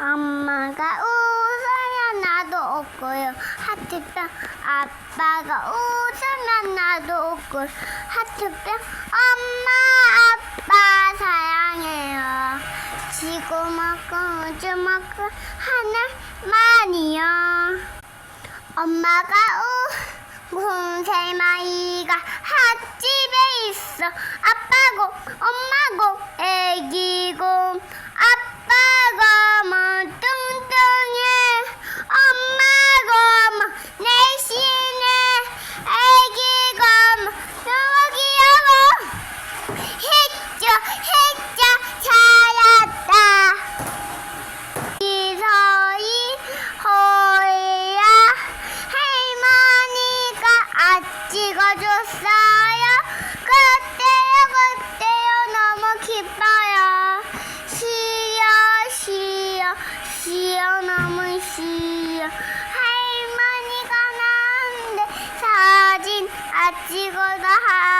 엄마가 웃으면 나도 웃고요. 하트병. 아빠가 웃으면 나도 웃고요. 하트병. 엄마, 아빠 사랑해요. 지구 먹고 우주 먹고 하늘만이요. 엄마가 우 곰새마이가 핫집에 있어 아빠고 엄마고 애기고 아빠 가뭐 아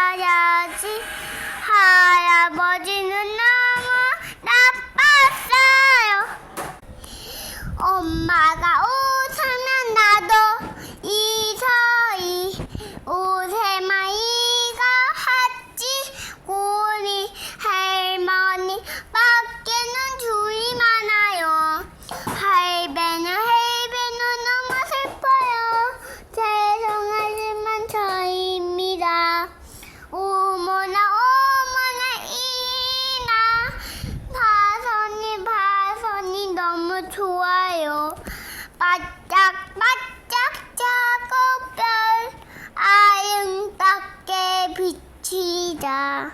비치자.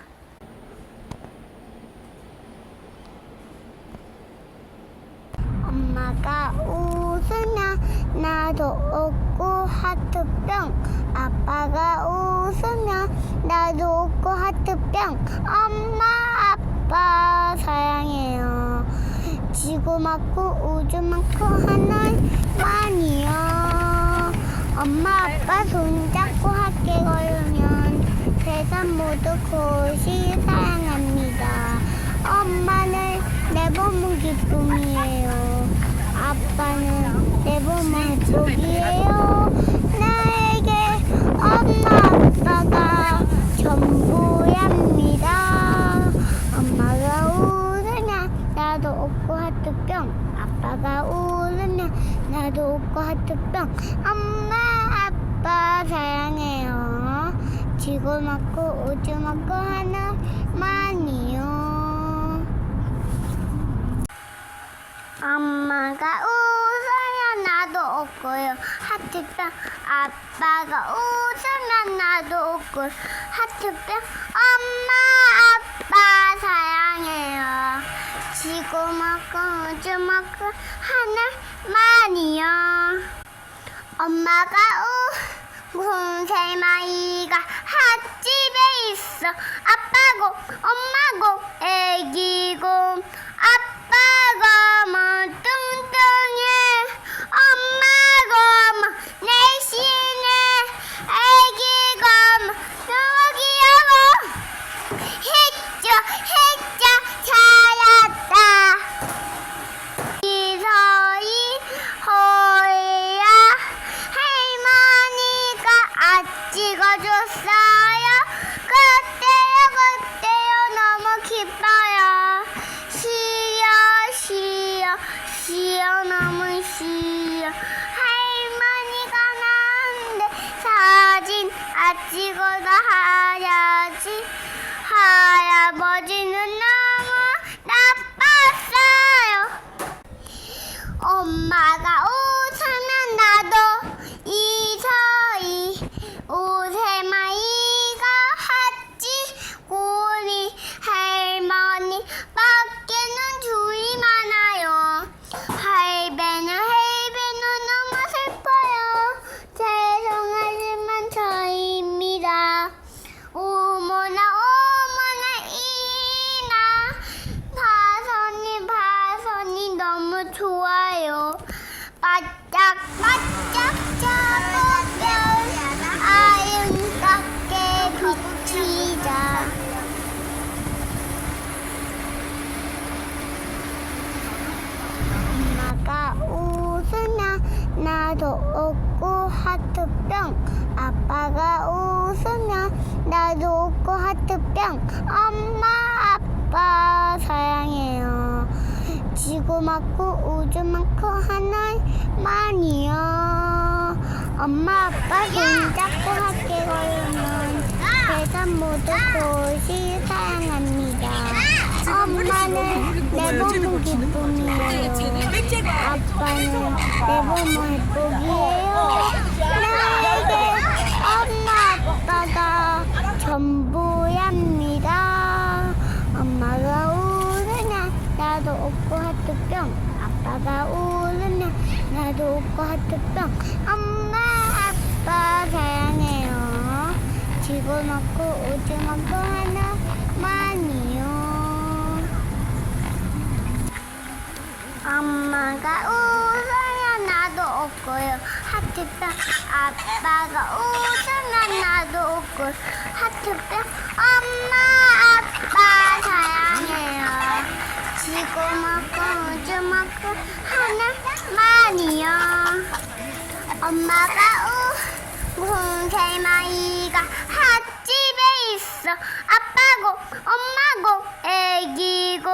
엄마가 웃으면 나도 웃고 하트병. 아빠가 웃으면 나도 웃고 하트병. 엄마 아빠 사랑해요. 지구 많고 우주 많고 하늘만이요. 엄마 아빠 손잡고 함께 걸으면 세상 모두 곳이 사랑합니다. 엄마는 내 몸은 기쁨이에요. 아빠는 내 몸은 행복이에요. 나에게 엄마 아빠가 전부랍니다. 엄마가 웃으면 나도 웃고 하트병. 아빠가 웃으면 나도 웃고 하트병. 엄마 아빠 사랑해요 지구 맞고 우주 맞고 하나만이요 엄마가 웃으면 나도 웃고요. 하트병. 아빠가 웃으면 나도 웃고 하트병. 엄마 아빠 사랑해요. 지구 먹고 우주 먹고 하늘만이요. 엄마가 우 곰새마이가 핫집에 있어. 아빠고 엄마고 애기고 아빠가 뭐 뚱뚱해. 엄마가 뭐 내신 너무 쉬어 할머니가 나한테 사진 아 찍어서 하야지. 할아버지 웃고 하트병 아빠가 웃으면 나도 웃고 하트병 엄마 아빠 사랑해요 지구 많고 우주 많고 하늘만이요 엄마 아빠 손 잡고 함께 걸으면 세상 모두 도시 사랑합니다 엄마는 내 몸은 기쁨이에요 아빠는 내 몸은 행복이에요 나에게 엄마 아빠가 전부랍니다 엄마가 울으면 나도 웃고 하트병. 아빠가 울으면 나도 웃고 하트병. 엄마 아빠 사랑해요. 지구 먹고 우주 먹고 하나만이요 엄마가 웃으면 나도 웃고요. 하트병. 아빠가 웃으면 나도 웃고 하트병. 엄마, 아빠 사랑해요. 지구 먹고 우주 먹고 하나만이요. 엄마가 우, 공세마이가 핫집에 있어. 아빠고, 엄마고, 애기고,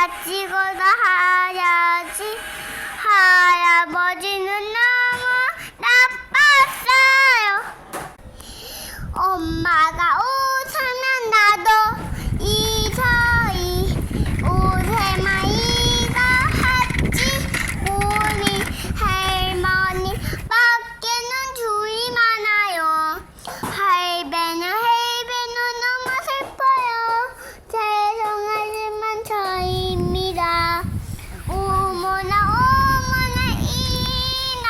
아 찍어서 하야지. 할아버지는 나빴어요 엄마가 웃으면 나도 이서희 오세마이가 하지 우리 할머니 밖에는 주의 많아요 할배는 할배는 너무 슬퍼요 죄송하지만 저입니다 어머나 어머나 이나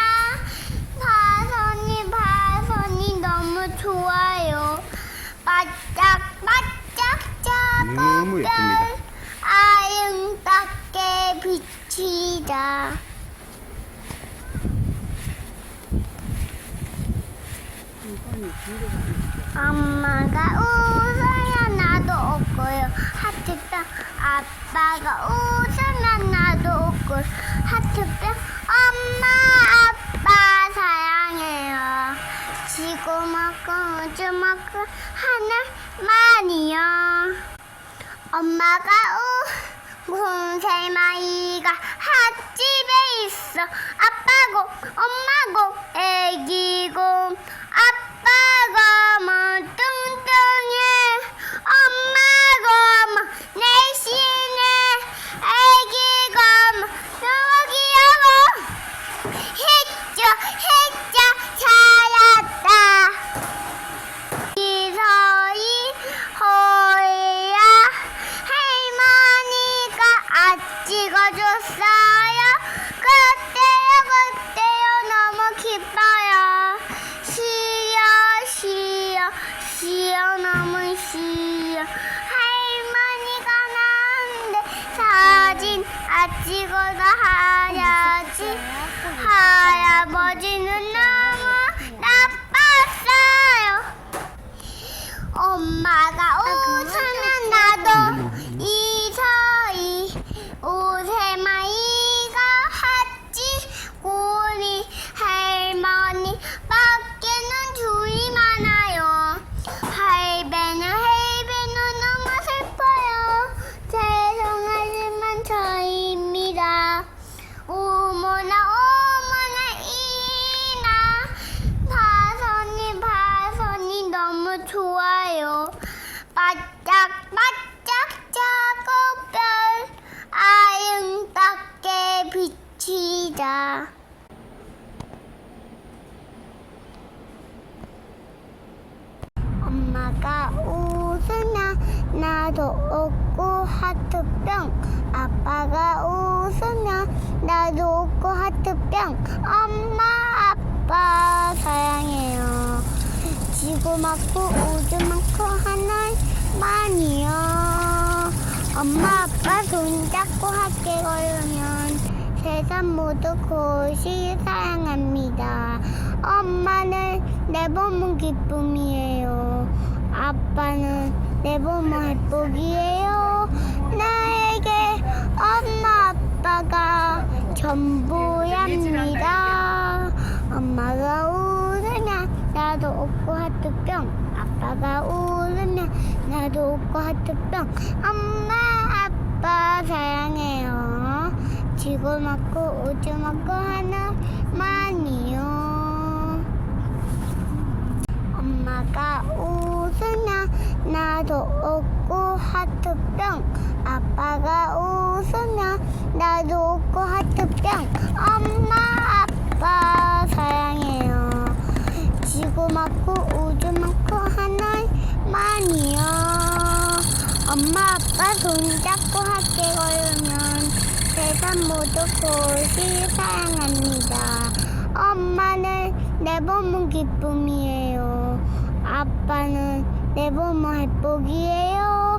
바선이 바선이 너무 좋아요 바짝 바짝 너무 작은 예쁩니다. 아름답게 비치자 엄마가 웃어야 나도 웃고요. 하트병 아빠가 웃으면 나도 웃고. 하트병 엄마 아빠 사랑해요. 지구 먹고 우주 먹고 하나만이요. 엄마가 우 공세마이가 핫집에 있어. 아빠고 엄마고 애기고 아빠 아 찍어서 하야지. 할아버지는 너무 나빴어요. 엄마가 웃으면 좋아요. 바짝 바짝 작은 별 아름답게 비치자 엄마가 웃으면 웃고 하트병. 아빠가 웃으면 나도 웃고 하트병. 엄마 아빠 사랑해요 지구 많고 우주 많고 하늘만이요. 엄마 아빠 손잡고 함께 걸으면 세상 모두 곳이 사랑합니다. 엄마는 내 몸은 기쁨이에요. 아빠는 내 몸은 행복이에요. 나에게 엄마 아빠가 전부랍니다 엄마가 웃 나도 웃고 하트병. 아빠가 웃으면 나도 웃고 하트병. 엄마 아빠 사랑해요. 지구 맞고 우주 맞고 하나만이요. 엄마가 웃으면 나도 웃고 하트병. 아빠가 웃으면 나도 웃고 하트병. 엄마 아빠 사랑해요 맞고 우주 맞고 하늘만이요. 엄마 아빠 손잡고 함께 걸으면 세상 모두 곳이 사랑합니다. 엄마는 내 몸은 기쁨이에요. 아빠는 내 몸은 행복이에요